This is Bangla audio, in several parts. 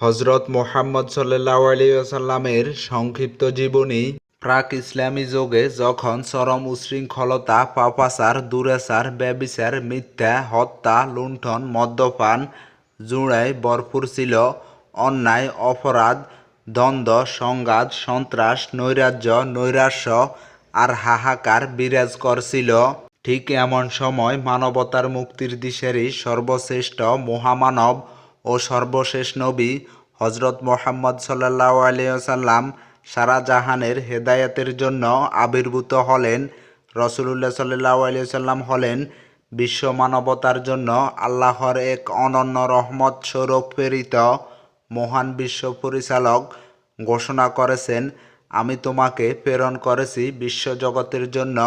হজরত মোহাম্মদ সাল্লাহ সংক্ষিপ্ত জীবনী প্রাক ইসলামী যুগে যখন চরম উশৃঙ্খলতা, পাপাচার, দুরাচার, ব্যবিচার, মিথ্যা, হত্যা, লুণ্ঠন, মদ্যপান, জুড়ায় ভরপুর ছিল। অন্যায়, অপরাধ, দ্বন্দ্ব, সংঘাত, সন্ত্রাস, নৈরাজ্য, নৈরাশ্য আর হাহাকার বিরাজ করছিল ঠিক এমন সময় মানবতার মুক্তির দিশেরই সর্বশ্রেষ্ঠ মহামানব ও সর্বশেষ নবী হজরত মোহাম্মদ সাল্লাহ আলিয়াল্লাম সারা জাহানের হেদায়েতের জন্য আবির্ভূত হলেন। রসুলুল্লাহ সাল্লাহ আলিয়াল্লাম হলেন বিশ্ব মানবতার জন্য আল্লাহর এক অনন্য রহমত স্বরূপ প্রেরিত মহান বিশ্ব পরিচালক ঘোষণা করেছেন, আমি তোমাকে প্রেরণ করেছি বিশ্বজগতের জন্য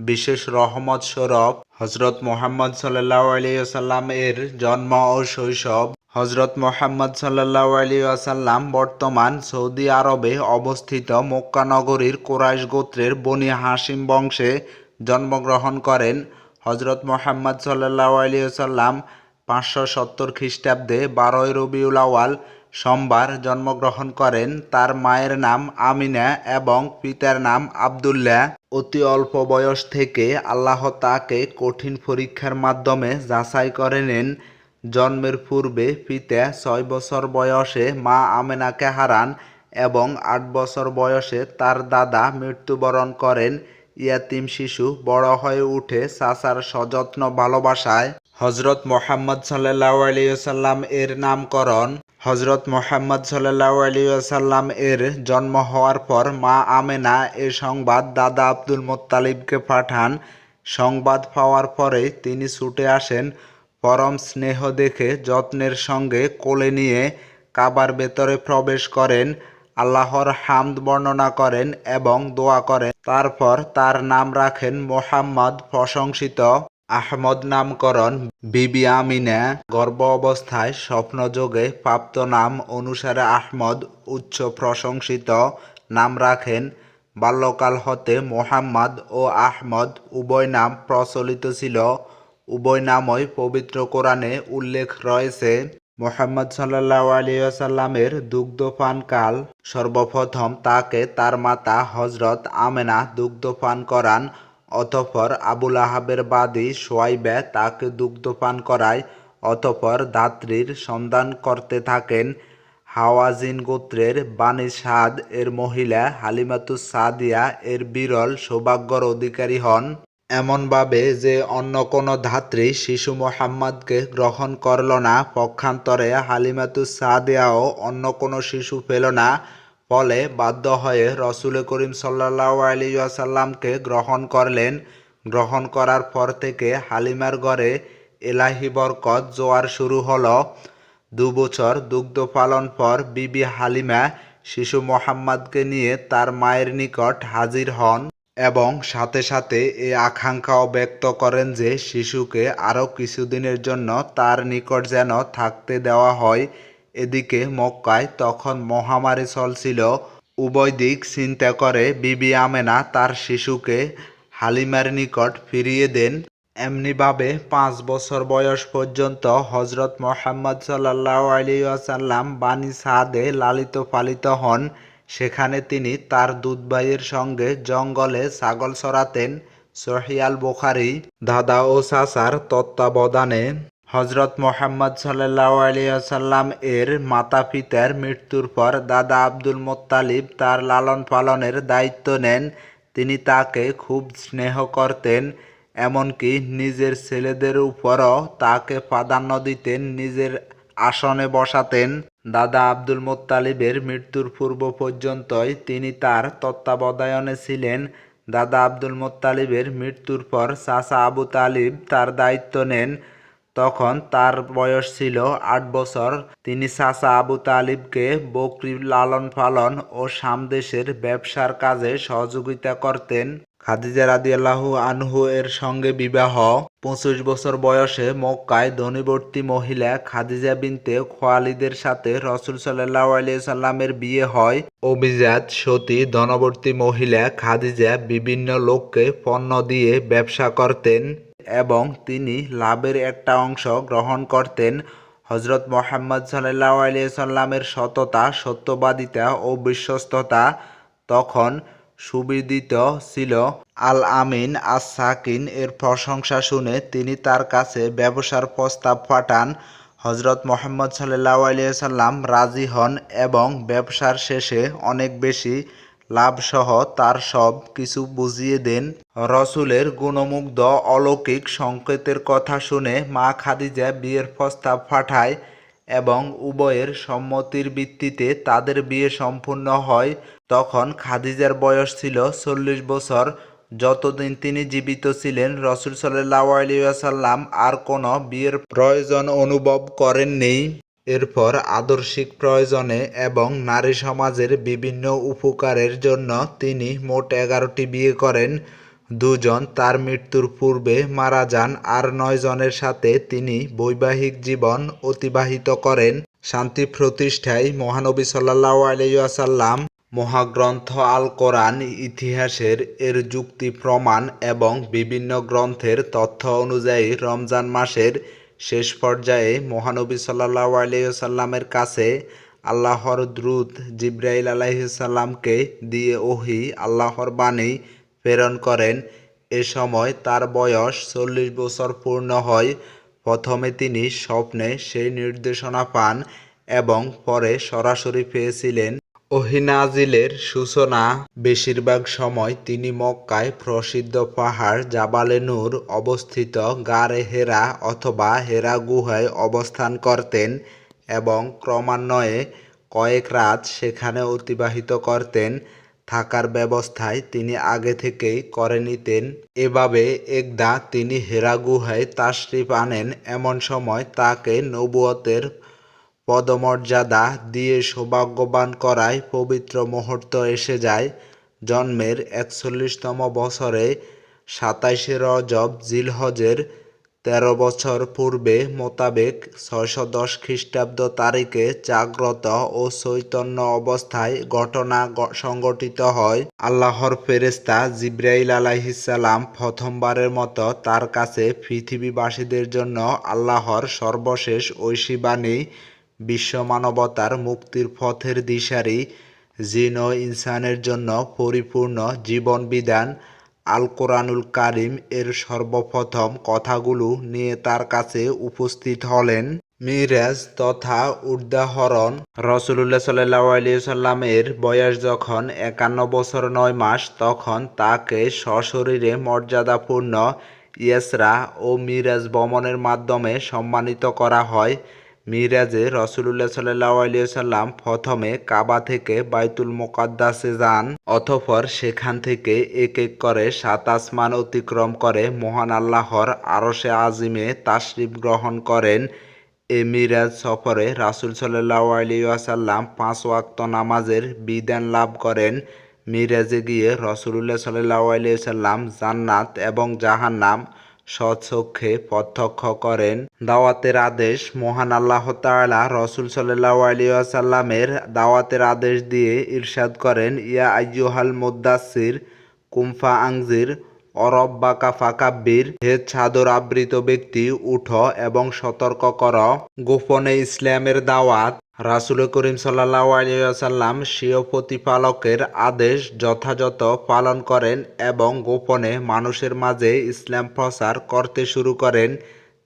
বিশেষ রহমত স্বরূপ। হজরত মোহাম্মদ সাল্লাহ আলিয়াল্লাম এর জন্ম ও শৈশব হজরত মোহাম্মদ সাল্লাহ আলিয়াল্লাম বর্তমান সৌদি আরবে অবস্থিত মক্কা নগরীর কোরাইশ গোত্রের বনি হাসিম বংশে জন্মগ্রহণ করেন। হজরত মোহাম্মদ সাল্লাহ আলিয়াল্লাম পাঁচশো সত্তর খ্রিস্টাব্দে বারোই রবিউল আওয়াল সোমবার জন্মগ্রহণ করেন। তার মায়ের নাম আমিনা এবং পিতার নাম আবদুল্লাহ। অতি অল্প বয়স থেকে আল্লাহ তাকে কঠিন পরীক্ষার মাধ্যমে যাচাই করে নেন। জন্মের পূর্বে পিতা ছয় বছর বয়সে মা আমেনাকে হারান এবং আট বছর বয়সে তার দাদা মৃত্যুবরণ করেন। ইয়াতিম শিশু বড় হয়ে উঠে চাচার সযত্ন ভালোবাসায়। হজরত মোহাম্মদ সাল্লাহ আলিয়াল্লাম এর নামকরণ। হজরত মোহাম্মদ সাল্লাহ আলিয়াল্লাম এর জন্ম হওয়ার পর মা আমেনা এ সংবাদ দাদা আব্দুল মোত্তালিবকে পাঠান। সংবাদ পাওয়ার পরে তিনি ছুটে আসেন পরম স্নেহ দেখে যত্নের সঙ্গে কোলে নিয়ে কাবার ভেতরে প্রবেশ করেন, আল্লাহর হামদ বর্ণনা করেন এবং দোয়া করেন। তারপর তার নাম রাখেন মোহাম্মদ প্রশংসিত আহমদ নামকরণ বিবি আমিনা। গর্ভ অবস্থায় স্বপ্নযোগে প্রাপ্ত নাম অনুসারে আহমদ উচ্চ প্রশংসিত নাম রাখেন। বাল্যকাল হতে মোহাম্মদ ও আহমদ উভয় নাম প্রচলিত ছিল। উভয় নামই পবিত্র কোরআনে উল্লেখ রয়েছে। মোহাম্মদ সাল্লাহ আলিয়াল্লামের দুগ্ধপান কাল সর্বপ্রথম তাকে তার মাতা হজরত আমেনা দুগ্ধপান করান, অতঃপর আবুল আহাবের বাদী সোয়াইবে তাকে দুগ্ধপান করায়, অতঃপর ধাত্রীর সন্ধান করতে থাকেন। হাওয়াজিন গোত্রের বানি সাদ এর মহিলা হালিমাতুস সাদিয়া এর বিরল সৌভাগ্যর অধিকারী হন। এমনভাবে যে অন্য কোনো ধাত্রী শিশু মোহাম্মদকে গ্রহণ করল না, পক্ষান্তরে হালিমাতুস সাদিয়াও অন্য কোনো শিশু পেল না, ফলে বাধ্য হয়ে রসুল করিম সাল্লাহ আলিয়াসাল্লামকে গ্রহণ করলেন। গ্রহণ করার পর থেকে হালিমার ঘরে এলাহি বরকত জোয়ার শুরু হলো। দু বছর দুগ্ধ পালন পর বিবি হালিমা শিশু মোহাম্মদকে নিয়ে তার মায়ের নিকট হাজির হন। এবং সাথে সাথে এ আকাঙ্ক্ষাও ব্যক্ত করেন যে শিশুকে আরও কিছুদিনের জন্য তার নিকট যেন থাকতে দেওয়া হয়। এদিকে মক্কায় তখন মহামারী চলছিল। উভয় দিক চিন্তা করে বিবি আমেনা তার শিশুকে হালিমার নিকট ফিরিয়ে দেন। এমনিভাবে পাঁচ বছর বয়স পর্যন্ত হজরত মোহাম্মদ সাল্লাহ আলিয়াসাল্লাম বানি সাদে লালিত পালিত হন। সেখানে তিনি তার দুধ ভাইয়ের সঙ্গে জঙ্গলে ছাগল চড়াতেন সহিয়াল বোখারি, দাদা ও চাচার তত্ত্বাবধানে হজরত মোহাম্মদ সাল্লাহ আলিয়াসাল্লাম এর মাতা পিতার মৃত্যুর পর দাদা আব্দুল মোত্তালিব তার লালন পালনের দায়িত্ব নেন। তিনি তাকে খুব স্নেহ করতেন, এমনকি নিজের ছেলেদের উপরও তাকে প্রাধান্য দিতেন। নিজের আসনে বসাতেন দাদা আব্দুল মোত্তালিবের মৃত্যুর পূর্ব পর্যন্তই তিনি তার তত্ত্বাবধায়নে ছিলেন। দাদা আব্দুল মোত্তালিবের মৃত্যুর পর চাচা আবু তালিব তার দায়িত্ব নেন। তখন তার বয়স ছিল আট বছর। তিনি চাচা আবু তালিবকে বকরি লালন পালন ও সামদেশের ব্যবসার কাজে সহযোগিতা করতেন। খাদিজা রাদিয়াল্লাহু আনহু এর সঙ্গে বিবাহ। পঁচিশ বছর বয়সে মক্কায় ধনীবর্তী মহিলা খাদিজা বিনতে খোয়ালিদের সাথে রসুল সাল্লাহ সাল্লামের বিয়ে হয়। অভিজাত সতী ধনবর্তী মহিলা খাদিজা বিভিন্ন লোককে পণ্য দিয়ে ব্যবসা করতেন এবং তিনি লাভের একটা অংশ গ্রহণ করতেন। হজরত মোহাম্মদ সাল্লাহ সাল্লামের সততা, সত্যবাদিতা ও বিশ্বস্ততা। তখন সুবিদিত ছিল। আল আমিন আস সাকিন এর প্রশংসা শুনে তিনি তার কাছে ব্যবসার প্রস্তাব পাঠান। হজরত মোহাম্মদ সাল্লাহ আলিয়া সাল্লাম রাজি হন এবং ব্যবসার শেষে অনেক বেশি লাভসহ তার সব কিছু বুঝিয়ে দেন। রসুলের গুণমুগ্ধ অলৌকিক সংকেতের কথা শুনে মা খাদিজা বিয়ের প্রস্তাব পাঠায়। এবং উভয়ের সম্মতির ভিত্তিতে তাদের বিয়ে সম্পূর্ণ হয়, তখন খাদিজার বয়স ছিল চল্লিশ বছর। যতদিন তিনি জীবিত ছিলেন, রসুল সাল্লাহ আলিয়াসাল্লাম আর কোনো বিয়ের প্রয়োজন অনুভব করেননি। এরপর আদর্শিক প্রয়োজনে এবং নারী সমাজের বিভিন্ন উপকারের জন্য তিনি মোট এগারোটি বিয়ে করেন। দুজন তার মৃত্যুর পূর্বে মারা যান আর নয় জনের সাথে তিনি বৈবাহিক জীবন অতিবাহিত করেন। শান্তি প্রতিষ্ঠায় মহানবী সাল্লাহ আলাইসাল্লাম মহাগ্রন্থ আল কোরআন ইতিহাসের এর যুক্তি প্রমাণ এবং বিভিন্ন গ্রন্থের তথ্য অনুযায়ী রমজান মাসের শেষ পর্যায়ে মহানবী সাল্লাহ আলাইসাল্লামের কাছে আল্লাহর দ্রুত জিব্রাইল আলাইসাল্লামকে দিয়ে ওহি আল্লাহর বাণী প্রেরণ করেন। এ সময় তার বয়স চল্লিশ বছর পূর্ণ হয়। প্রথমে তিনি স্বপ্নে সেই নির্দেশনা পান এবং পরে সরাসরি পেয়েছিলেন। ওহিনাজিলের সূচনা বেশিরভাগ সময় তিনি মক্কায় প্রসিদ্ধ পাহাড় জাবালে নূর অবস্থিত গারে হেরা অথবা হেরা গুহায় অবস্থান করতেন এবং ক্রমান্বয়ে কয়েক রাত সেখানে অতিবাহিত করতেন। থাকার ব্যবস্থায় তিনি আগে থেকেই করে নিতেন এভাবে একদা তিনি হেরা গুহায় তাশরিফ আনেন। এমন সময় তাকে নবুয়তের পদমর্যাদা দিয়ে সৌভাগ্যবান করায় পবিত্র মুহূর্ত এসে যায়। জন্মের একচল্লিশতম বছরে সাতাইশে রজব জিলহজের তেরো বছর পূর্বে মোতাবেক ছয়শো দশ খ্রিস্টাব্দ তারিখে জাগ্রত ও চৈতন্য অবস্থায় ঘটনা সংগঠিত হয়। আল্লাহর ফেরেস্তা জিব্রাইল আলাইহিসাল্লাম প্রথমবারের মতো তার কাছে পৃথিবীবাসীদের জন্য আল্লাহর সর্বশেষ ঐশীবাণী বিশ্ব মানবতার মুক্তির পথের দিশারি, জিন ইনসানের জন্য পরিপূর্ণ জীবন বিধান আল কোরআনুল কারিম এর সর্বপ্রথম কথাগুলো নিয়ে তার কাছে উপস্থিত হলেন মিরাজ তথা উদাহরণ রসুল্লাহ সাল্লাহ সাল্লামের বয়স যখন একান্ন বছর নয় মাস, তখন তাকে সশরীরে মর্যাদাপূর্ণ ইয়েসরা ও মিরাজ বমনের মাধ্যমে সম্মানিত করা হয়। মিরাজে রসুল্লাহ সাল্লাহ প্রথমে কাবা থেকে বাইতুল মোকাদ্দাসে যান, অতঃপর সেখান থেকে এক এক করে সাত আসমান অতিক্রম করে মহান আল্লাহর আরশে আজিমে তাশরিফ গ্রহণ করেন। এ মিরাজ সফরে রাসুল সাল্লাহ আলিয়াসাল্লাম পাঁচ ওয়াক্ত নামাজের বিধান লাভ করেন। মিরাজে গিয়ে রসুল্লাহ সাল্লাহ আলিয়াল্লাম জান্নাত এবং জাহান্নাম স্বচক্ষে প্রত্যক্ষ করেন। দাওয়াতের আদেশ মহান আল্লাহ তালা রসুল সাল্লাহ আলিয়াসাল্লামের দাওয়াতের আদেশ দিয়ে ইরশাদ করেন, ইয়া আইয়ুহাল মুদাসির কুম্ফা আংজির অরব্বাকা ফাকাব্বির হে ছাদর আবৃত ব্যক্তি, উঠো এবং সতর্ক কর। গোপনে ইসলামের দাওয়াত। রাসুল করিম সাল্লাহ আলিয়াল্লাম স্বীয় প্রতিপালকের আদেশ যথাযথ পালন করেন এবং গোপনে মানুষের মাঝে ইসলাম প্রচার করতে শুরু করেন।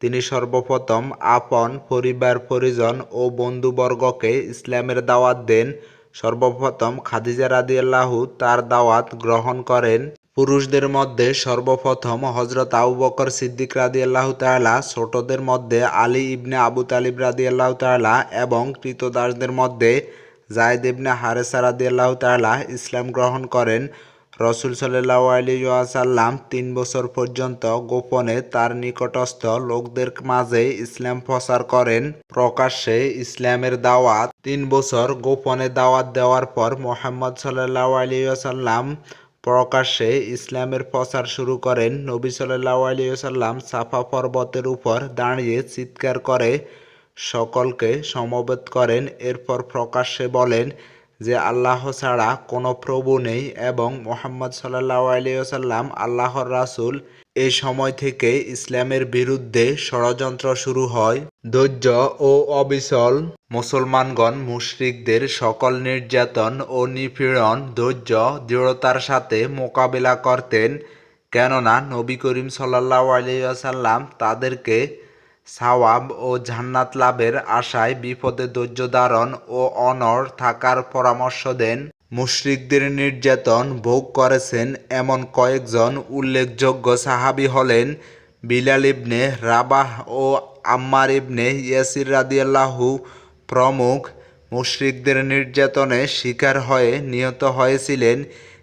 তিনি সর্বপ্রথম আপন পরিবার, পরিজন ও বন্ধুবর্গকে ইসলামের দাওয়াত দেন। সর্বপ্রথম খাদিজা রাদিয়াল্লাহু তার দাওয়াত গ্রহণ করেন। পুরুষদের মধ্যে সর্বপ্রথম হজরত আবু বকর সিদ্দিক রাদি আল্লাহ তালা ছোটদের মধ্যে আলী ইবনে আবু তালিব রাদি আল্লাহ তালা এবং কৃতদাসদের মধ্যে জায়দ ইবনে হারেসা রাদি আল্লাহ তালা ইসলাম গ্রহণ করেন। রসুল সাল্লাহ আলিয়াসাল্লাম তিন বছর পর্যন্ত গোপনে তার নিকটস্থ লোকদের মাঝে ইসলাম প্রচার করেন। প্রকাশ্যে ইসলামের দাওয়াত, তিন বছর গোপনে দাওয়াত দেওয়ার পর মোহাম্মদ সাল্লাহ আলিয়াসাল্লাম প্রকাশ্যে ইসলামের প্রচার শুরু করেন নবী সাল্লাহ আলিয়াল্লাম সাফা পর্বতের উপর দাঁড়িয়ে চিৎকার করে সকলকে সমবেত করেন। এরপর প্রকাশ্যে বলেন যে, আল্লাহ ছাড়া কোনো প্রভু নেই এবং মোহাম্মদ সাল্লাহ আলিয়াল্লাম আল্লাহর রাসুল এই সময় থেকে ইসলামের বিরুদ্ধে ষড়যন্ত্র শুরু হয়। ধৈর্য ও অবিচল মুসলমানগণ, মুশরিকদের সকল নির্যাতন ও নিপীড়ন, ধৈর্য, দৃঢ়তার সাথে মোকাবিলা করতেন। কেননা নবী করিম সাল্লাহ আলিয়াসাল্লাম তাদেরকে সাওয়াব ও জান্নাত লাভের আশায় বিপদে ধৈর্য ধারণ ও অনর থাকার পরামর্শ দেন। মুশরিকদের নির্যাতন ভোগ করেছেন এমন কয়েকজন উল্লেখযোগ্য সাহাবী হলেন বিলাল ইবনে রাবাহ ও আম্মার ইবনে ইয়াসির রাদিয়াল্লাহু প্রমুখ। মুশরিকদের নির্যাতনে শিকার হয়ে নিহত হয়েছিলেন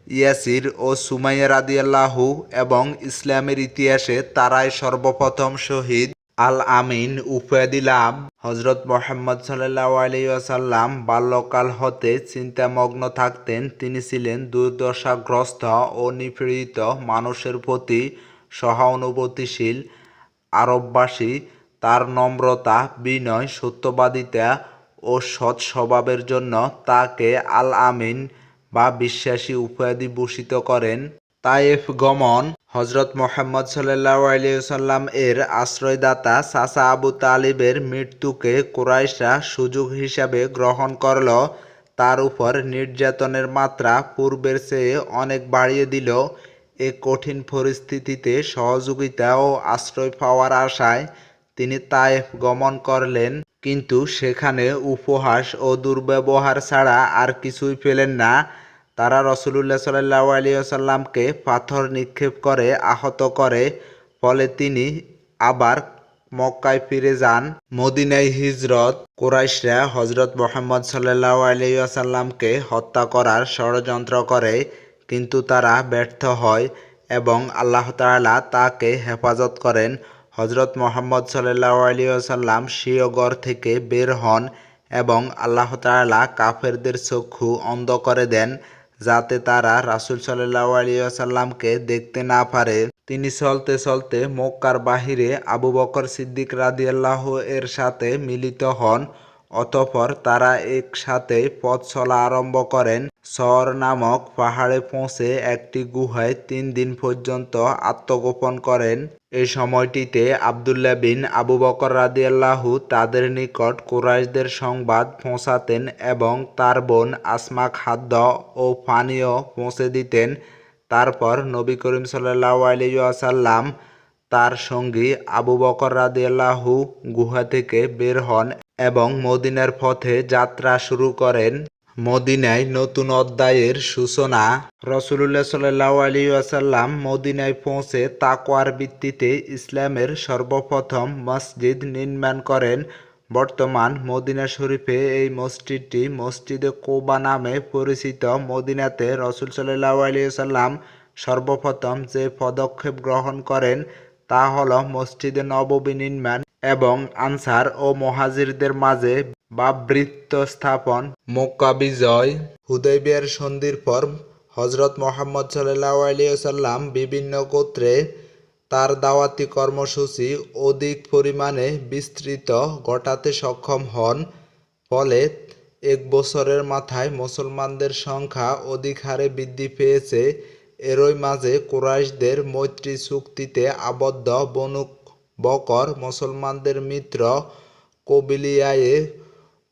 ইয়াসির ও সুমাইয়া রাদিয়াল্লাহু এবং ইসলামের ইতিহাসে তারাই সর্বপ্রথম শহীদ আল আমিন উপাধি লাভ হজরত মোহাম্মদ সাল্লাহ আলিয়াসাল্লাম বাল্যকাল হতে চিন্তামগ্ন থাকতেন। তিনি ছিলেন দুর্দশাগ্রস্ত ও নিপীড়িত মানুষের প্রতি সহানুভূতিশীল আরববাসী। তার নম্রতা, বিনয়, সত্যবাদিতা ও সৎ স্বভাবের জন্য তাকে আল আমিন বা বিশ্বাসী উপাধি ভূষিত করেন। তায়েফ গমন হজরত মোহাম্মদ আলিয়াল্লাম এর আশ্রয়দাতা সাসা আবু তালিবের মৃত্যুকে কুরাইশরা সুযোগ হিসাবে গ্রহণ করল। তার উপর নির্যাতনের মাত্রা পূর্বের চেয়ে অনেক বাড়িয়ে দিল। এ কঠিন পরিস্থিতিতে সহযোগিতা ও আশ্রয় পাওয়ার আশায় তিনি তায়েফ গমন করলেন। কিন্তু সেখানে উপহাস ও দুর্ব্যবহার ছাড়া আর কিছুই পেলেন না। তারা রসুলুল্লাহ সাল্লাহ আলিয়াল্লামকে পাথর নিক্ষেপ করে, আহত করে। ফলে তিনি আবার মক্কায় ফিরে যান। মদিনায় হিজরত কুরাইশরা হজরত মোহাম্মদ সাল্লাহ আলিয়াল্লামকে হত্যা করার ষড়যন্ত্র করে, কিন্তু তারা ব্যর্থ হয় এবং আল্লাহ তাআলা তাকে হেফাজত করেন। হজরত মোহাম্মদ সাল্লাহ আলিয়াল্লাম স্বীয়গড় থেকে বের হন এবং আল্লাহ তাআলা কাফেরদের চক্ষু অন্ধ করে দেন। যাতে তারা রাসুল সাল্লাহ দেখতে না পারে। তিনি চলতে চলতে মক্কার বাহিরে আবু বকর সিদ্দিক রাদিয়াল্লাহ এর সাথে মিলিত হন, অতঃপর তারা একসাথে পথ চলা আরম্ভ করেন। সর নামক পাহাড়ে পৌঁছে একটি গুহায় তিন দিন পর্যন্ত আত্মগোপন করেন। এই সময়টিতে আবদুল্লাহ বিন আবু বকর রাদিয়াল্লাহু তাদের নিকট কুরাইশদের সংবাদ পৌঁছাতেন এবং তার বোন আসমা খাদ্য ও পানীয় পৌঁছে দিতেন। তারপর নবী করিম সাল্লাহ আলিয়াসাল্লাম তার সঙ্গী আবু বকর রাদিয়াল্লাহু গুহা থেকে বের হন এবং মদিনার পথে যাত্রা শুরু করেন। মদিনায় নতুন অধ্যায়ের সূচনা। রসুল্লাহ সাল্লাহ আলী আসাল্লাম মদিনায় পৌঁছে তাকওয়ার ভিত্তিতে ইসলামের সর্বপ্রথম মসজিদ নির্মাণ করেন। বর্তমান মদিনা শরীফে এই মসজিদটি মসজিদে কোবা নামে পরিচিত। মদিনাতে রসুল সাল্লাহ আলী সাল্লাম সর্বপ্রথম যে পদক্ষেপ গ্রহণ করেন তা হল মসজিদে নববী নির্মাণ এবং আনসার ও মহাজিরদের মাঝে বাবৃত্ত স্থাপন মক্কা বিজয় হুদয়বিয়ার সন্ধির পর হজরত মোহাম্মদ সাল্লাহ আলিয়াল্লাম বিভিন্ন গোত্রে তার দাওয়াতি কর্মসূচি অধিক পরিমাণে বিস্তৃত ঘটাতে সক্ষম হন। ফলে এক বছরের মাথায় মুসলমানদের সংখ্যা অধিক হারে বৃদ্ধি পেয়েছে। এরই মাঝে কুরাইশদের মৈত্রী চুক্তিতে আবদ্ধ বনু বকর মুসলমানদের মিত্র কবিলিয়ায়ে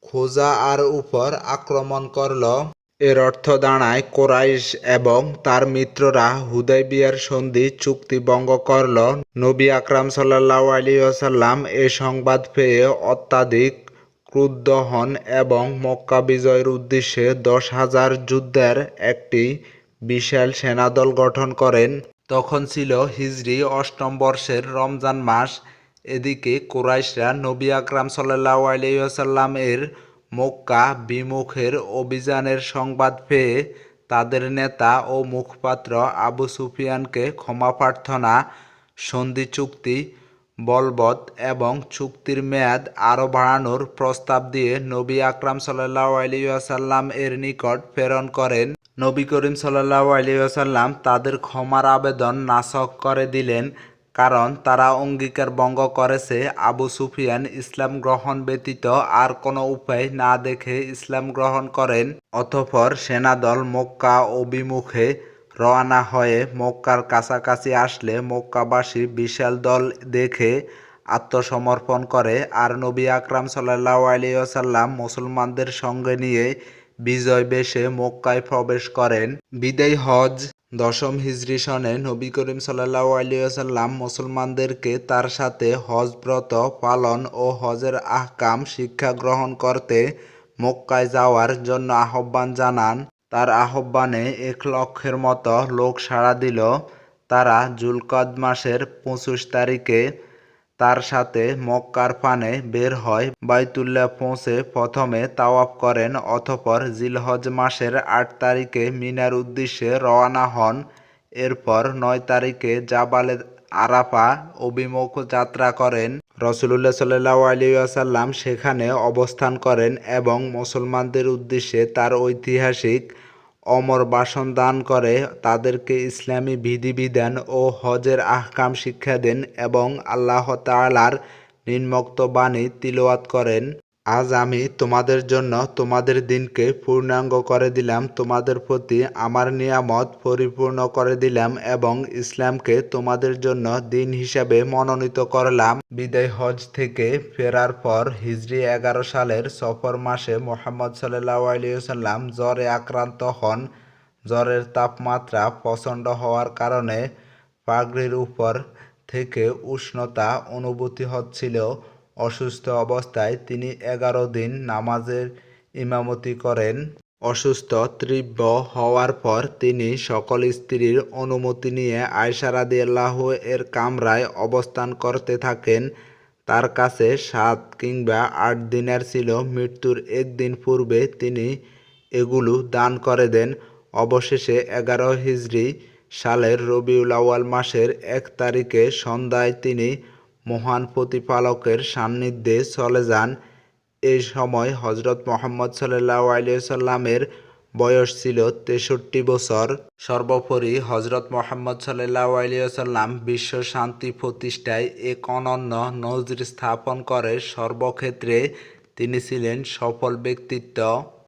খোজা আর উপর আক্রমণ করল। এর অর্থ দাঁড়ায় কোরাইশ এবং তার মিত্ররা হুদাইবিয়ার সন্ধি চুক্তি ভঙ্গ করল। নবী আকরাম সাল্লাহ আলী আসাল্লাম এ সংবাদ পেয়ে অত্যাধিক ক্রুদ্ধ হন এবং মক্কা বিজয়ের উদ্দেশ্যে দশ হাজার যুদ্ধের একটি বিশাল সেনাদল গঠন করেন। তখন ছিল হিজরি অষ্টম বর্ষের রমজান মাস। এদিকে কুরাইশরা নবী আকরাম সাল্লাহ আলিয়াল্লাম এর মক্কা বিমুখের অভিযানের সংবাদ পেয়ে তাদের নেতা ও মুখপাত্র আবু সুফিয়ানকে ক্ষমা প্রার্থনা, সন্ধি চুক্তি, বলবৎ এবং চুক্তির মেয়াদ আরও বাড়ানোর প্রস্তাব দিয়ে নবী আকরাম সাল্লাহ আলিয়াল্লাম এর নিকট প্রেরণ করেন। নবী করিম সাল্লাহ আলিয়াল্লাম তাদের ক্ষমার আবেদন নাশক করে দিলেন। কারণ তারা অঙ্গীকার ভঙ্গ করেছে। আবু সুফিয়ান ইসলাম গ্রহণ ব্যতীত আর কোনো উপায় না দেখে ইসলাম গ্রহণ করেন, অতঃপর সেনাদল মক্কা অভিমুখে রওনা হয়ে মক্কার কাছাকাছি আসলে মক্কাবাসী বিশাল দল দেখে আত্মসমর্পণ করে আর নবী আকরাম সাল্লাল্লাহু আলাইহি ওয়াসাল্লাম মুসলমানদের সঙ্গে নিয়ে বিজয় বেশে মক্কায় প্রবেশ করেন। বিদায় হজ দশম হিজরি সনে নবী করিম সাল্লাল্লাহু আলাইহি ওয়াসাল্লাম মুসলমানদেরকে তার সাথে হজব্রত পালন ও হজের আহকাম শিক্ষা গ্রহণ করতে মক্কায় যাওয়ার জন্য আহ্বান জানান। তার আহ্বানে এক লক্ষের মতো লোক সাড়া দিল। তারা জুলকদ মাসের পঁচিশ তারিখে তার সাথে মক্কার পানে বের হয়। বাইতুল্লাহ পৌঁছে প্রথমে তাওয়াফ করেন অথপর জিলহজ মাসের আট তারিখে মিনার উদ্দেশ্যে রওনা হন। এরপর নয় তারিখে জাবালে আরাফা অভিমুখ যাত্রা করেন। রসুলুল্লাহ সাল্লাহ আলী আসাল্লাম সেখানে অবস্থান করেন এবং মুসলমানদের উদ্দেশ্যে তার ঐতিহাসিক অমর বাসন দান করে, তাদেরকে ইসলামী বিধিবিধান ও হজের আহকাম শিক্ষা দেন এবং আল্লাহ তালার নিম্নোক্ত বাণী তিলাওয়াত করেন। আজ আমি তোমাদের জন্য তোমাদের দিনকে পূর্ণাঙ্গ করে দিলাম, তোমাদের প্রতি আমার নিয়ামত পরিপূর্ণ করে দিলাম এবং ইসলামকে তোমাদের জন্য দিন হিসাবে মনোনীত করলাম। বিদায় হজ থেকে ফেরার পর হিজরি এগারো সালের সফর মাসে মোহাম্মদ সাল্লাহ আলিয়াল্লাম জ্বরে আক্রান্ত হন। জ্বরের তাপমাত্রা প্রচণ্ড হওয়ার কারণে পাগড়ির উপর থেকে উষ্ণতা অনুভূতি হচ্ছিল। অসুস্থ অবস্থায় তিনি এগারো দিন নামাজের ইমামতি করেন। অসুস্থ, তীব্র হওয়ার পর তিনি সকল স্ত্রীর অনুমতি নিয়ে আয়সা রাদিয়াল্লাহ এর কামরায় অবস্থান করতে থাকেন। তার কাছে সাত কিংবা আট দিনের ছিল মৃত্যুর একদিন পূর্বে তিনি এগুলো দান করে দেন। অবশেষে এগারো হিজরি সালের রবিউল আউয়াল মাসের এক তারিখে সন্ধ্যায় তিনি মহান প্রতিপালকের সান্নিধ্যে চলে যান। এই সময় হজরত মোহাম্মদ সাল্লাহ আলিয়াল্লামের বয়স ছিল তেষট্টি বছর। সর্বোপরি হজরত মোহাম্মদ সাল্লাহ আলিয়াল্লাম বিশ্ব শান্তি প্রতিষ্ঠায় এক অনন্য নজর স্থাপন করে। সর্বক্ষেত্রে তিনি ছিলেন সফল ব্যক্তিত্ব।